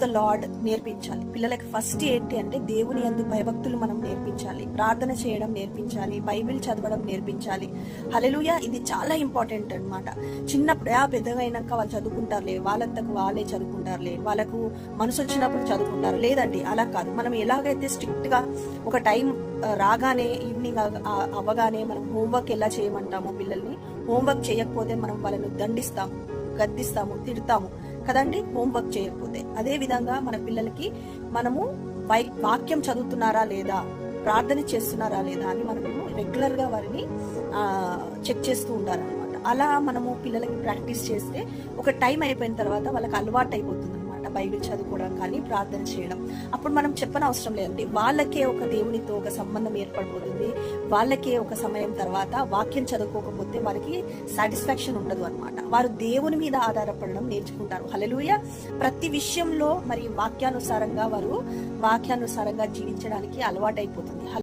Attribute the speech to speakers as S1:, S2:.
S1: The lord నేర్పించాలి. పిల్లలకి first ఏంటి అంటే దేవుని యందు భయభక్తులు మనం నేర్పించాలి. ప్రార్థన చేయడం నేర్పించాలి. బైబిల్ చదవడం నేర్పించాలి. హలెలుయ ఇది చాలా ఇంపార్టెంట్ అన్నమాట. చిన్నప్పుడు ఆ పెద్దగా అయినాక వాళ్ళు చదువుకుంటారులే వాళ్ళంతకు వాళ్ళే చదువుకుంటారులే వాళ్ళకు మనసు వచ్చినప్పుడు చదువుకుంటారు. లేదండి అలా కాదు. మనం ఎలాగైతే స్ట్రిక్ట్గా ఒక టైం రాగానే ఈవినింగ్ అవ్వగానే మనం హోంవర్క్ ఎలా చేయమంటాము పిల్లల్ని హోంవర్క్ చేయకపోతే మనం వాళ్ళని దండిస్తాము గద్దిస్తాము తిడతాము. కదండి? హోంవర్క్ చేయకపోతే. అదే విధంగా మన పిల్లలకి మనము వై- వాక్యం చదువుతున్నారా లేదా? ప్రార్థన చేస్తున్నారా లేదా అని మనము రెగ్యులర్గా వారిని చెక్ చేస్తూ ఉండాలన్నమాట. అలా మనము పిల్లలకి ప్రాక్టీస్ చేస్తే ఒక టైం అయిపోయిన తర్వాత వాళ్ళకి అలవాటు అయిపోతుంది అనమాట బైబిల్ చదువుకోవడం కానీ ప్రార్థన చేయడం. అప్పుడు మనం చెప్పని అవసరం లేదండి. వాళ్ళకే ఒక దేవునితో ఒక సంబంధం ఏర్పడిపోతుంది. వాళ్ళకే ఒక సమయం తర్వాత వాక్యం చదువుకోకపోతే వారికి సాటిస్ఫాక్షన్ ఉండదు అనమాట. వారు దేవుని మీద ఆధారపడడం నేర్చుకుంటారు. హలలుయ ప్రతి విషయంలో మరి వాక్యానుసారంగా వారు వాక్యానుసారంగా జీవించడానికి అలవాటైపోతుంది.